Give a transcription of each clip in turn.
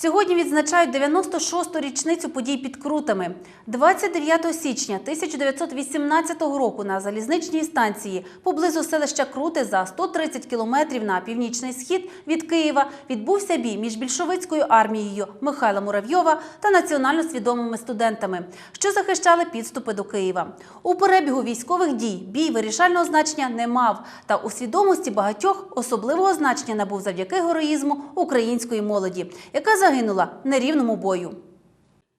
Сьогодні відзначають 96-ту річницю подій під Крутами. 29 січня 1918 року на залізничній станції поблизу селища Крути за 130 кілометрів на північний схід від Києва відбувся бій між більшовицькою армією Михайла Муравйова та національно свідомими студентами, що захищали підступи до Києва. У перебігу військових дій бій вирішального значення не мав, та у свідомості багатьох особливого значення набув завдяки героїзму української молоді, яка загинула на нерівному бою.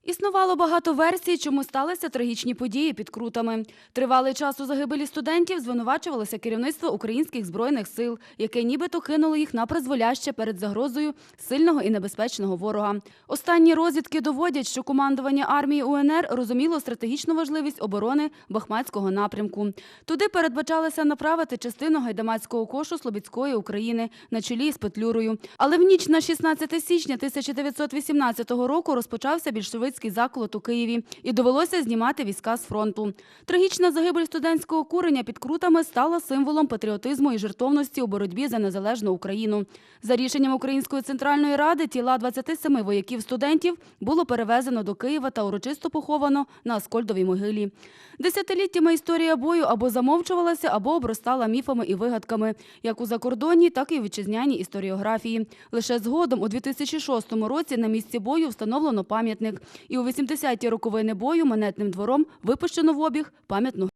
Існувало багато версій, чому сталися трагічні події під крутами. Тривалий час у загибелі студентів звинувачувалося керівництво українських збройних сил, яке нібито кинуло їх на призволяще перед загрозою сильного і небезпечного ворога. Останні розвідки доводять, що командування армії УНР розуміло стратегічну важливість оборони Бахматського напрямку. Туди передбачалося направити частину гайдамацького кошу Слобідської України на чолі з Петлюрою. Але в ніч на 16 січня 1918 року розпочався більшовицький заколот у Києві і довелося знімати війська з фронту. Трагічна загибель студентського курення під крутами стала символом патріотизму і жертовності у боротьбі за незалежну Україну. За рішенням Української центральної ради тіла 27 вояків студентів було перевезено до Києва та урочисто поховано на Аскольдовій могилі. Десятиліттями історія бою або замовчувалася, або обростала міфами і вигадками, як у закордонній, так і у вітчизняній історіографії. Лише згодом у 2006 році на місці бою встановлено пам'ятник, і у 80-ті роковини бою монетним двором випущено в обіг пам'ятну